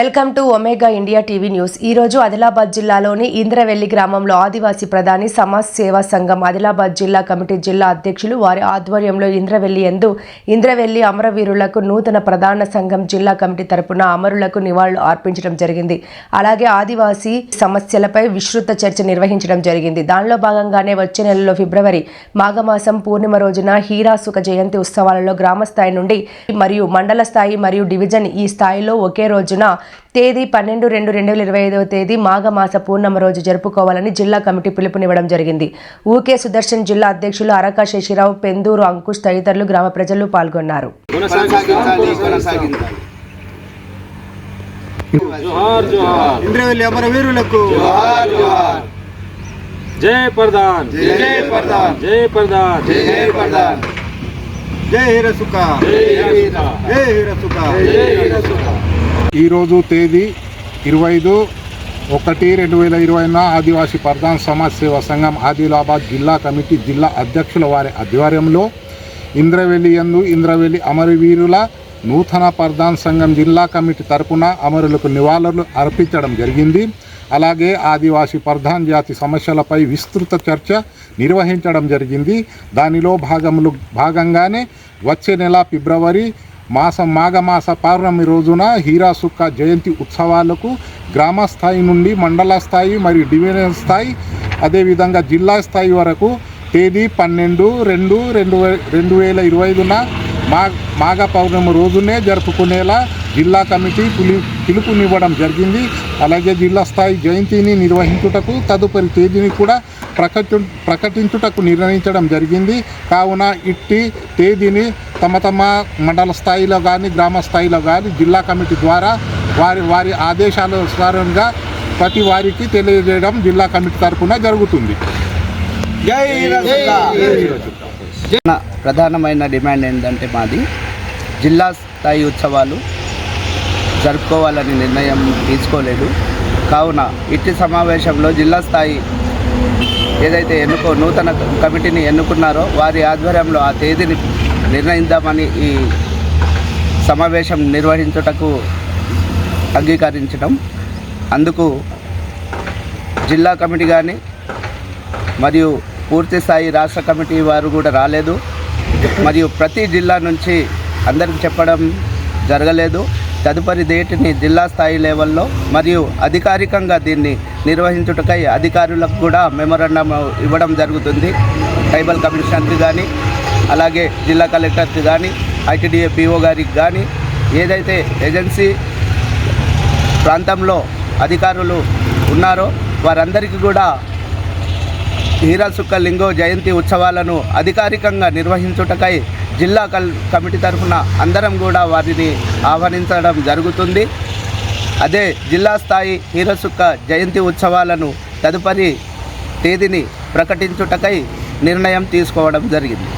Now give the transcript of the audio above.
Welcome to Omega India TV news. ఈ రోజు ఆదిలాబాద్ జిల్లాలోని ఇంద్రవెల్లి గ్రామంలో ఆదివాసీ ప్రధాని సమాజ్ సేవా సంఘం ఆదిలాబాద్ జిల్లా కమిటీ జిల్లా అధ్యక్షులు వారి ఆధ్వర్యంలో ఇంద్రవెల్లి ఎందు ఇంద్రవెల్లి అమరవీరులకు నూతన ప్రధాన సంఘం జిల్లా కమిటీ తరపున అమరులకు నివాళులు అర్పించడం జరిగింది. అలాగే ఆదివాసీ సమస్యలపై విస్తృత చర్చ నిర్వహించడం జరిగింది. దానిలో భాగంగానే వచ్చే నెలలో ఫిబ్రవరి మాఘమాసం పూర్ణిమ రోజున హీరాసుక జయంతి ఉత్సవాలలో గ్రామ స్థాయి నుండి మరియు మండల స్థాయి మరియు డివిజన్ ఈ స్థాయిలో ఒకే రోజున తేదీ పన్నెండు రెండు రెండు వేల ఇరవై ఐదవ తేదీ మాఘమాస పూర్ణమ రోజు జరుపుకోవాలని జిల్లా కమిటీ పిలుపునివ్వడం జరిగింది. ఊకే సుదర్శన్ జిల్లా అధ్యక్షులు అరకా శశిరావు పెందూరు అంకుష్ తదితరులు గ్రామ ప్రజలు పాల్గొన్నారు. జై ప్రధాన్. జై ప్రధాన్. జై ప్రధాన్. జై ప్రధాన్. జై హీరసుక. జై హీరసుక. జై హీరసుక. జై హీరసుక. ఈరోజు తేదీ ఇరవై ఐదు ఒకటి రెండు వేల ఇరవైన ఆదివాసీ ప్రధాన సమాజ్ సేవా సంఘం ఆదిలాబాద్ జిల్లా కమిటీ జిల్లా అధ్యక్షుల వారి ఆధ్వర్యంలో ఇంద్రవెల్లి యందు ఇంద్రవెల్లి అమరవీరుల నూతన ప్రధాన సంఘం జిల్లా కమిటీ తరపున అమరులకు నివాళులు అర్పించడం జరిగింది. అలాగే ఆదివాసీ ప్రధాన జాతి సమస్యలపై విస్తృత చర్చ నిర్వహించడం జరిగింది. దానిలో భాగములు భాగంగానే వచ్చే నెల ఫిబ్రవరి మాసం మాఘమాస పౌర్ణమి రోజున హీరాసుక్క జయంతి ఉత్సవాలకు గ్రామ స్థాయి నుండి మండల స్థాయి మరియు డివిజన్ స్థాయి అదేవిధంగా జిల్లా స్థాయి వరకు తేదీ పన్నెండు రెండు రెండు రెండు వేల ఇరవై ఐదున మా మాఘ పౌర్ణమి రోజునే జరుపుకునేలా జిల్లా కమిటీ పిలు పిలుపునివ్వడం జరిగింది. అలాగే జిల్లా స్థాయి జయంతిని నిర్వహించుటకు తదుపరి తేదీని కూడా ప్రకటి ప్రకటించుటకు నిర్ణయించడం జరిగింది. కావున ఇట్టి తేదీని తమ తమ మండల స్థాయిలో కానీ గ్రామ స్థాయిలో కానీ జిల్లా కమిటీ ద్వారా వారి వారి ఆదేశానుసారంగా ప్రతి వారికి తెలియజేయడం జిల్లా కమిటీ తరఫున జరుగుతుంది. ప్రధానమైన డిమాండ్ ఏంటంటే మాది జిల్లా స్థాయి ఉత్సవాలు జరుపుకోవాలని నిర్ణయం తీసుకోలేదు. కావున ఇట్టి సమావేశంలో జిల్లా స్థాయి ఏదైతే ఎన్నుకో నూతన కమిటీని ఎన్నుకున్నారో వారి ఆధ్వర్యంలో ఆ తేదీని నిర్ణయిద్దామని ఈ సమావేశం నిర్వహించుటకు అంగీకరించడం. అందుకు జిల్లా కమిటీ కానీ మరియు పూర్తి స్థాయి రాష్ట్ర కమిటీ వారు కూడా రాలేదు. మరియు ప్రతి జిల్లా నుంచి అందరికి చెప్పడం జరగలేదు. తదుపరి దేటిని జిల్లా స్థాయి లెవెల్లో మరియు అధికారికంగా దీన్ని నిర్వహించుటకై అధికారులకు కూడా మెమోరండం ఇవ్వడం జరుగుతుంది. ట్రైబల్ కమిషనర్కి కానీ అలాగే జిల్లా కలెక్టర్కి కానీ ఐటీడీఏ పిఓ గారికి కానీ ఏదైతే ఏజెన్సీ ప్రాంతంలో అధికారులు ఉన్నారో వారందరికీ కూడా హీరాసుక్క లింగో జయంతి ఉత్సవాలను అధికారికంగా నిర్వహించుటకై జిల్లా కల్ కమిటీ తరఫున అందరం కూడా వారిని ఆహ్వానించడం జరుగుతుంది. అదే జిల్లా స్థాయి హీరసుక్క జయంతి ఉత్సవాలను తదుపరి తేదీని ప్రకటించుటకై నిర్ణయం తీసుకోవడం జరిగింది.